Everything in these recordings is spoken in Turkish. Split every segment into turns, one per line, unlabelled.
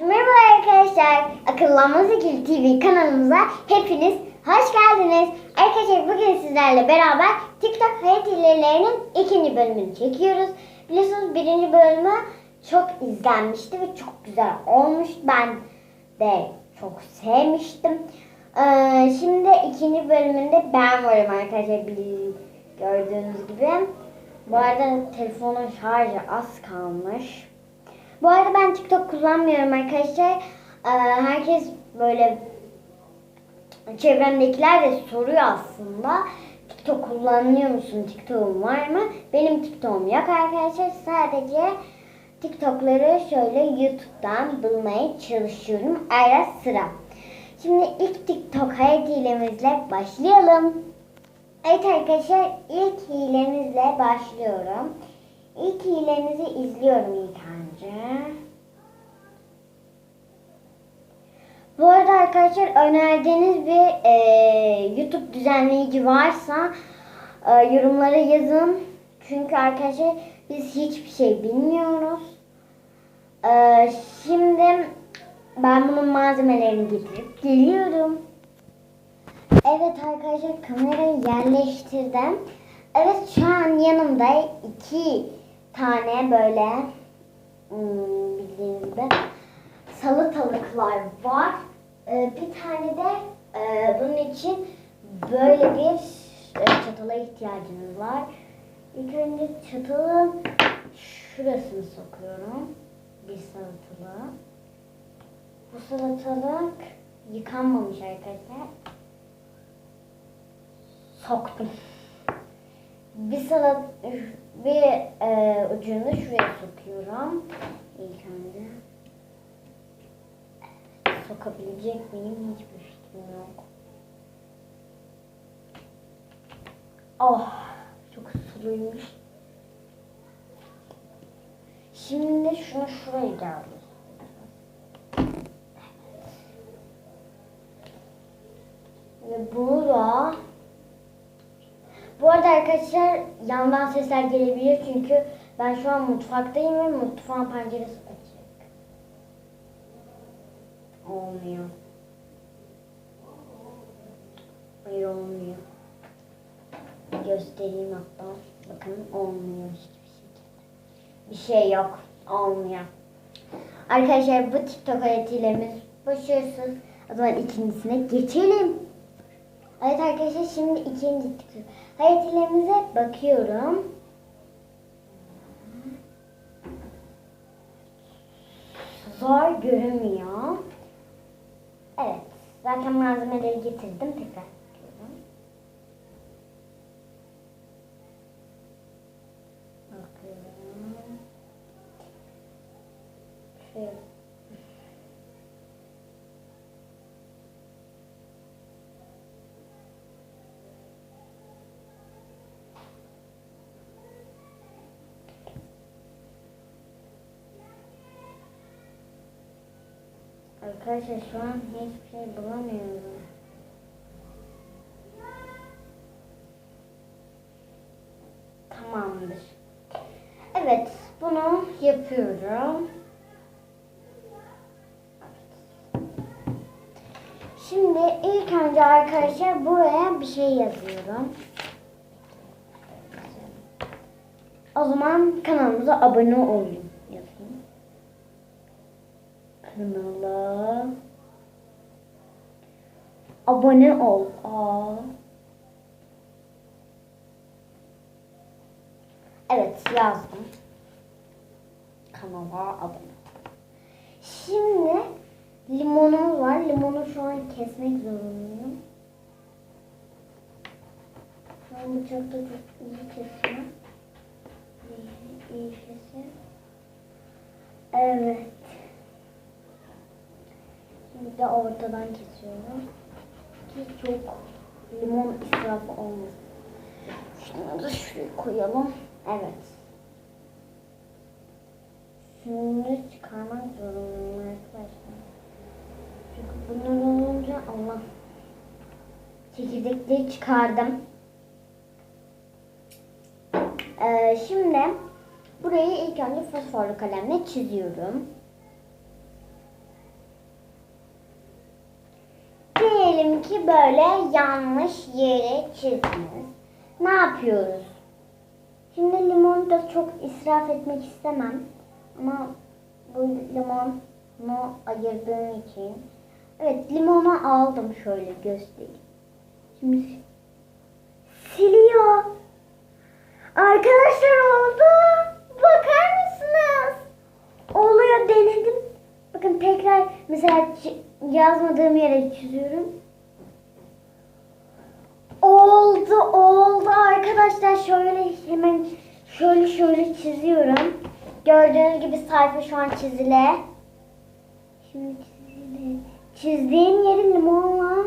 Merhaba arkadaşlar. Akıllanma Zeki TV kanalımıza hepiniz hoş geldiniz. Arkadaşlar bugün sizlerle beraber TikTok hayat hillerinin ikinci bölümünü çekiyoruz. Biliyorsunuz birinci bölümü çok izlenmişti ve çok güzel olmuş. Ben de çok sevmiştim. Ee, şimdi ikinci bölümünde ben varım arkadaşlar gördüğünüz gibi. Bu arada telefonun şarjı az kalmış. Bu arada ben TikTok kullanmıyorum arkadaşlar. Ee, herkes böyle çevremdekiler de soruyor aslında. TikTok kullanıyor musun? TikTok'un var mı? Benim TikTok'um yok arkadaşlar. Sadece TikTok'ları şöyle YouTube'dan bulmaya çalışıyorum. Ara sıra. Şimdi ilk TikTok hayat başlayalım. Evet arkadaşlar ilk hilemizle başlıyorum. İlk hilemizi izliyorum ilk önce. Bu arada arkadaşlar önerdiğiniz bir e, YouTube düzenleyici varsa e, yorumlara yazın. Çünkü arkadaşlar biz hiçbir şey bilmiyoruz. E, şimdi ben bunun malzemelerini getirip geliyorum. Evet arkadaşlar kamerayı yerleştirdim. Evet şu an yanımda iki tane böyle hmm, bildiğiniz salatalıklar var. Ee, bir tane de e, bunun için böyle bir e, çatala ihtiyacınız var. İlk önce çatalın şurasını sokuyorum. Bir salatalık. Bu salatalık yıkanmamış arkadaşlar. Soktum. Bir salat bir e, ucunu şuraya sokuyorum. İlk önce. Sokabilecek miyim? Hiçbir fikrim yok. Oh, çok suluymuş. Şimdi şunu şuraya geldi. Ve burada bu arada arkadaşlar yandan sesler gelebilir çünkü ben şu an mutfaktayım ve mutfağın penceresi açık. Olmuyor. Hayır olmuyor. Göstereyim hatta. Bakın olmuyor hiçbir şekilde. Bir şey yok. Olmuyor. Arkadaşlar bu TikTok hayatilerimiz başarısız. O zaman ikincisine geçelim. Evet arkadaşlar şimdi ikinci TikTok hayatilerimize bakıyorum. Zor görünmüyor. Evet. Zaten malzemeleri getirdim. Tekrar. Bakıyorum. Şöyle. Arkadaşlar şu an hiçbir şey bulamıyorum. Tamamdır. Evet, bunu yapıyorum. Şimdi ilk önce arkadaşlar buraya bir şey yazıyorum. O zaman kanalımıza abone olun. Kanala abone ol. Aa. Evet yazdım. Kanala abone. Şimdi limonumuz var. Limonu şu an kesmek zorundayım. Şu an bıçakta çok iyi kesiyor. İyi, iyi kesiyor. Evet. Şimdi de ortadan kesiyorum. Ki çok limon israfı olmasın. Şunu da şuraya koyalım. Evet. Şunu çıkarmak zorundayım arkadaşlar. Çünkü bunlar olunca Allah. Çekirdekleri çıkardım. Ee, şimdi burayı ilk önce fosforlu kalemle çiziyorum. Ki böyle yanlış yere çizdiniz. Ne yapıyoruz? Şimdi limonu da çok israf etmek istemem. Ama bu limonu ayırdığım için. Evet limonu aldım şöyle göstereyim. Şimdi yazmadığım yere çiziyorum. Oldu oldu arkadaşlar şöyle hemen şöyle şöyle çiziyorum. Gördüğünüz gibi sayfa şu an çizile. Şimdi çizile. Çizdiğim yeri limonla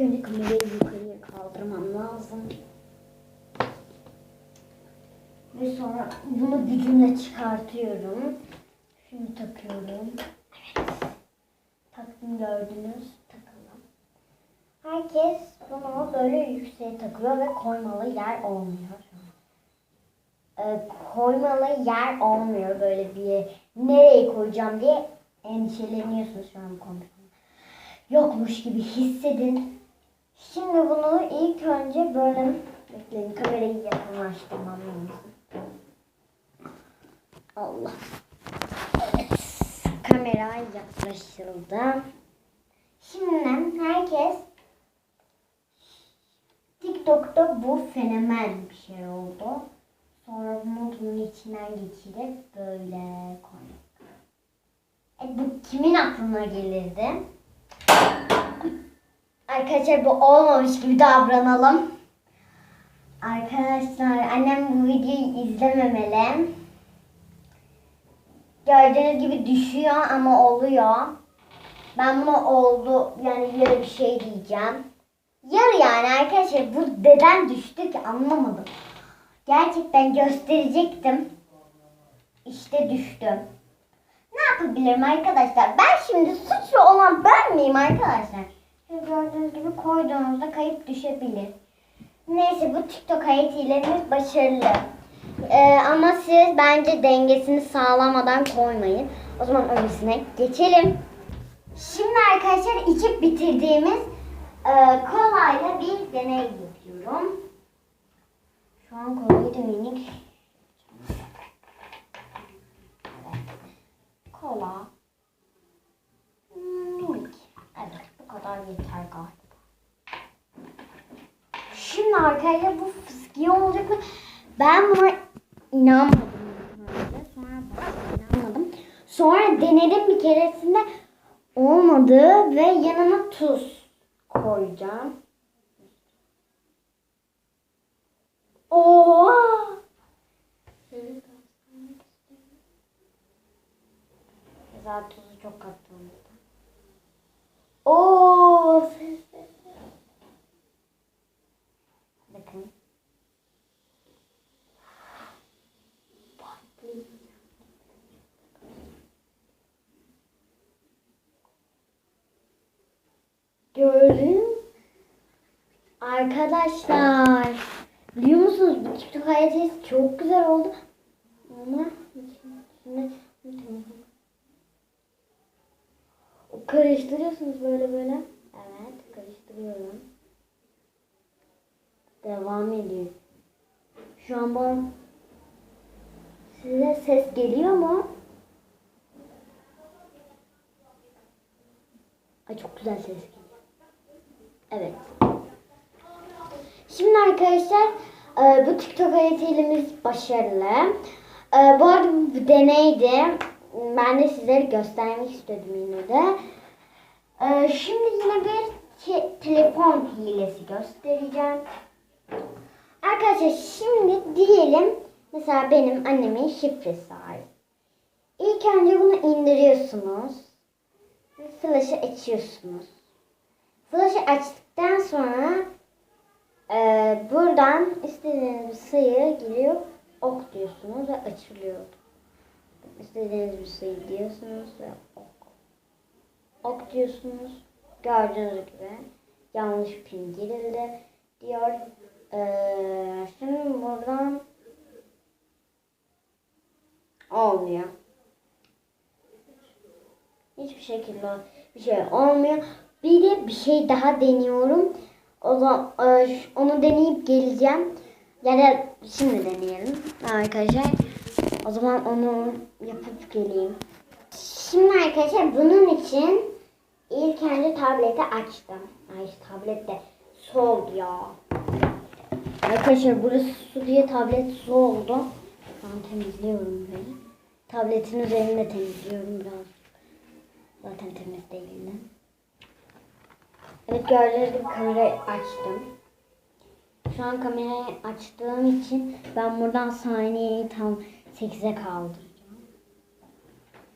önce kamerayı yukarıya kaldırmam lazım. Ve sonra bunu gücümle çıkartıyorum. Şunu takıyorum. Evet. Taktım gördünüz. Takalım. Herkes bunu böyle yükseğe takıyor ve koymalı yer olmuyor. Ee, koymalı yer olmuyor böyle bir nereye koyacağım diye endişeleniyorsunuz şu an konuşmada. Yokmuş gibi hissedin. Şimdi bunu ilk önce böyle bekleyin kamerayı yakınlaştırmam. Allah. Kamera yaklaşıldı. Şimdi herkes TikTok'ta bu fenomen bir şey oldu. Sonra bunu bunun içinden geçirip böyle koyduk. E, bu kimin aklına gelirdi? Arkadaşlar bu olmamış gibi davranalım. Arkadaşlar annem bu videoyu izlememeli. Gördüğünüz gibi düşüyor ama oluyor. Ben buna oldu yani yarı bir şey diyeceğim. Yarı yani arkadaşlar bu neden düştü ki anlamadım. Gerçekten gösterecektim. İşte düştüm. Ne yapabilirim arkadaşlar? Ben şimdi suçlu olan ben miyim arkadaşlar? Gördüğünüz gibi koyduğunuzda kayıp düşebilir. Neyse bu TikTok hayat hilelerimiz başarılı. Ee, ama siz bence dengesini sağlamadan koymayın. O zaman öncesine geçelim. Şimdi arkadaşlar içip bitirdiğimiz e, kolayla bir deney yapıyorum. Şu an kolayı da minik. Evet. Kola. Minik. Evet kadar yeter galiba. Şimdi arkadaşlar bu fıskiye olacak mı? Ben buna inanmadım. Sonra inanmadım. Sonra denedim bir keresinde olmadı ve yanına tuz koyacağım. İstiyorum. Zaten tuzu çok kattım. Oo! Bakın. Gördün mü? Arkadaşlar biliyor musunuz bu TikTok hayatı çok güzel oldu. Ama karıştırıyorsunuz böyle böyle. Evet karıştırıyorum. Devam ediyor. Şu an bana size ses geliyor mu? Ay çok güzel ses geliyor. Evet. Şimdi arkadaşlar e, bu TikTok hayatıyla başarılı. E, Bu arada bu deneydi. Ben de sizlere göstermek istedim yine de. E, Şimdi yine bir te- telefon hilesi göstereceğim. Arkadaşlar şimdi diyelim mesela benim annemin şifresi var. İlk önce bunu indiriyorsunuz. Flash'ı açıyorsunuz. Flash'ı açtıktan sonra e, buradan istediğiniz bir sayı giriyor. Ok diyorsunuz ve açılıyor. İstediğiniz bir şey diyorsunuz ve ok. Ok diyorsunuz. Gördüğünüz gibi yanlış pin girildi diyor. Ee, şimdi buradan olmuyor. Hiçbir şekilde bir şey olmuyor. Bir de bir şey daha deniyorum. O zaman e, onu deneyip geleceğim. Ya da şimdi deneyelim arkadaşlar. O zaman onu yapıp geleyim. Şimdi arkadaşlar bunun için ilk önce tableti açtım. Ay tablet de su oldu ya. Arkadaşlar burası su diye tablet su oldu. Ben temizliyorum böyle. Tabletin üzerinde temizliyorum biraz. Zaten temiz değildi. Evet gördüğünüz gibi kamerayı açtım. Şu an kamerayı açtığım için ben buradan saniyeyi tam 8'e kaldıracağım.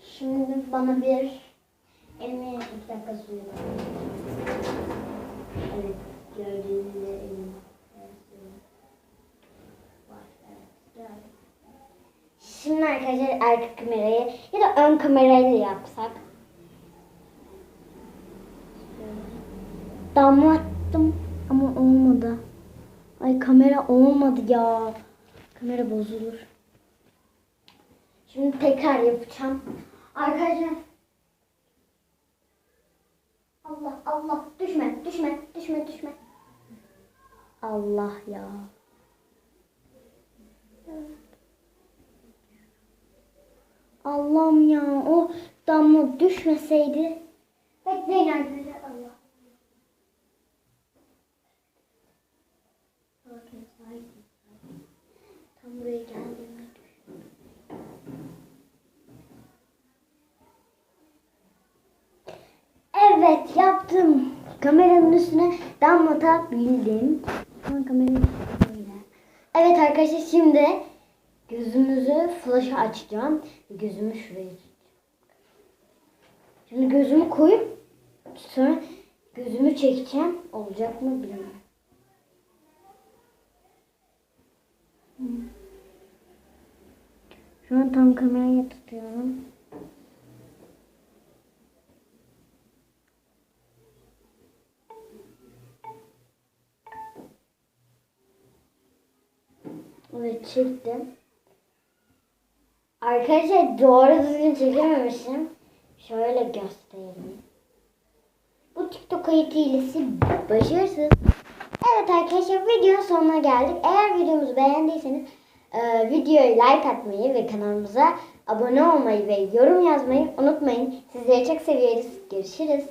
Şimdi bana bir elime iki dakika suyu. Evet gördüğünüz gibi. Şimdi arkadaşlar arka kamerayı ya da ön kamerayla yapsak. Damlattım ama olmadı. Ay kamera olmadı ya. Kamera bozulur. Şimdi tekrar yapacağım. Arkadaşlar. Allah Allah düşme düşme düşme düşme. Allah ya. Allah'ım ya o damla düşmeseydi. Bekleyin arkadaşlar Allah. Bakın sakin. Tam buraya geldiğimde düştüm. Evet yaptım. Kameranın üstüne damlatabildim. Kameranın üstüne böyle. Evet arkadaşlar şimdi gözümüzü flaşı açacağım. Gözümü şuraya. Şimdi gözümü koyup sonra gözümü çekeceğim. Olacak mı bilmiyorum. Şu an tam kamerayı tutuyorum. Evet çektim. Arkadaşlar doğru düzgün çekememişim. Şöyle göstereyim. Bu TikTok kayıt hilesi başarısız. Evet arkadaşlar videonun sonuna geldik. Eğer videomuzu beğendiyseniz e, videoya like atmayı ve kanalımıza abone olmayı ve yorum yazmayı unutmayın. Sizleri çok seviyoruz. Görüşürüz.